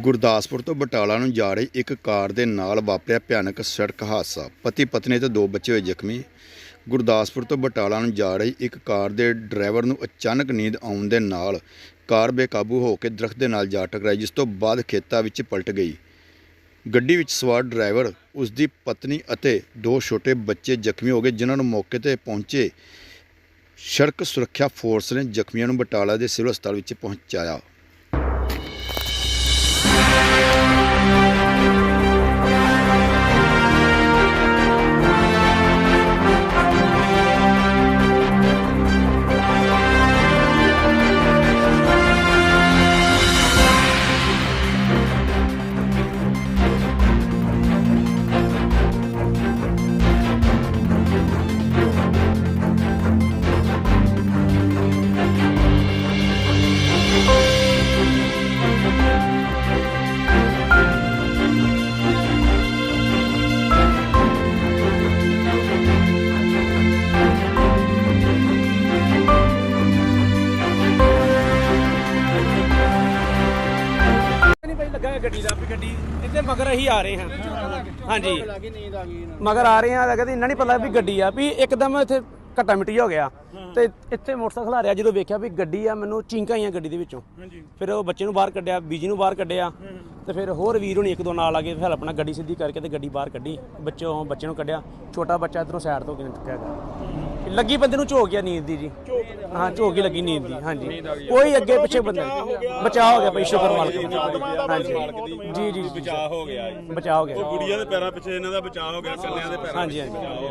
ਗੁਰਦਾਸਪੁਰ ਤੋਂ ਬਟਾਲਾ ਨੂੰ ਜਾ ਰਹੀ ਇੱਕ ਕਾਰ ਦੇ ਨਾਲ ਵਾਪਰਿਆ ਭਿਆਨਕ ਸੜਕ ਹਾਦਸਾ। ਪਤੀ ਪਤਨੀ ਤੇ ਦੋ ਬੱਚੇ ਹੋਏ ਜ਼ਖਮੀ। ਗੁਰਦਾਸਪੁਰ ਤੋਂ ਬਟਾਲਾ ਨੂੰ ਜਾ ਰਹੀ ਇੱਕ ਕਾਰ ਦੇ ਡਰਾਈਵਰ ਨੂੰ ਅਚਾਨਕ ਨੀਂਦ ਆਉਣ ਦੇ ਨਾਲ ਕਾਰ ਬੇਕਾਬੂ ਹੋ ਕੇ ਦਰਖਤ ਦੇ ਨਾਲ ਜਾ ਟਕਰਾਈ, ਜਿਸ ਤੋਂ ਬਾਅਦ ਖੇਤਾਂ ਵਿੱਚ ਪਲਟ ਗਈ। ਗੱਡੀ ਵਿੱਚ ਸਵਾਰ ਡਰਾਈਵਰ ਉਸ ਦੀ ਪਤਨੀ ਅਤੇ ਦੋ ਛੋਟੇ ਬੱਚੇ ਜ਼ਖਮੀ ਹੋ ਗਏ, ਜਿਨ੍ਹਾਂ ਨੂੰ ਮੌਕੇ ਤੇ ਪਹੁੰਚੇ ਸੜਕ ਸੁਰੱਖਿਆ ਫੋਰਸ ਨੇ ਜ਼ਖਮੀਆਂ ਨੂੰ ਬਟਾਲਾ ਦੇ ਸਿਵਲ ਹਸਪਤਾਲ ਵਿੱਚ ਪਹੁੰਚਾਇਆ। ਲੱਗਾ ਗੱਡੀ ਦਾ ਵੀ ਗੱਡੀ ਇੱਥੇ ਮਗਰ ਅਸੀਂ ਆ ਰਹੇ ਹਾਂ। ਹਾਂਜੀ। ਮਗਰ ਆ ਰਹੇ ਹਾਂ ਤੇ ਇੰਨਾ ਨਹੀਂ ਪਤਾ ਵੀ ਗੱਡੀ ਆ ਵੀ ਇੱਕਦਮ ਇੱਥੇ ਘੱਟਾ ਮਿੱਟੀ ਹੋ ਗਿਆ। ਤੇ ਇੱਥੇ ਮੋਟਰਸਾਈਕਲ ਆ ਰਿਹਾ ਜਦੋਂ ਵੇਖਿਆ ਵੀ ਗੱਡੀ ਆ ਮੈਨੂੰ ਚੀਂਕਾਂ ਆਈਆਂ ਗੱਡੀ ਦੇ ਵਿੱਚੋਂ। ਫਿਰ ਉਹ ਬੱਚੇ ਨੂੰ ਬਾਹਰ ਕੱਢਿਆ ਬੀਜੀ ਨੂੰ ਬਾਹਰ ਕੱਢਿਆ। ਤੇ ਫਿਰ ਹੋਰ ਵੀਰ ਹੁਣੀ ਇੱਕ ਦੋ ਨਾਲ ਆ ਗਏ ਫਿਰ ਆਪਣਾ ਗੱਡੀ ਸਿੱਧੀ ਕਰਕੇ ਤੇ ਗੱਡੀ ਬਾਹਰ ਕੱਢੀ ਬੱਚੋਂ ਬੱਚੇ ਨੂੰ ਕੱਢਿਆ। ਛੋਟਾ ਬੱਚਾ ਇਧਰੋਂ ਸਾਈਡ ਤੋਂ ਕਿਨੇ ਚੁੱਕਿਆ ਗਿਆ ਲੱਗੀ ਬੰਦੇ ਨੂੰ ਝੋਕ ਗਿਆ ਨੀਂਦ ਦੀ ਜੀ। ਹਾਂ ਝੋਕ ਹੀ ਲੱਗੀ ਨੀਂਦ ਦੀ ਹਾਂਜੀ। ਕੋਈ ਅੱਗੇ ਪਿੱਛੇ ਬੰਦਾ। ਬਚਾਅ ਹੋ ਗਿਆ ਭਾਈ ਸ਼ੁਕਰ ਮਾਲਕ ਦਾ। ਹਾਂਜੀ। ਜੀ ਜੀ ਬਚਾਅ ਹੋ ਗਿਆ ਜੀ। ਬਚਾਅ ਹੋ ਗਿਆ। ਗੁੜੀਆਂ ਦੇ ਪੈਰਾਂ ਪਿੱਛੇ ਇਹਨਾਂ ਦਾ ਬਚਾਅ ਹੋ ਗਿਆ ਕੱਲਿਆਂ ਦੇ ਪੈਰਾਂ ਹਾਂਜੀ ਹਾਂਜੀ।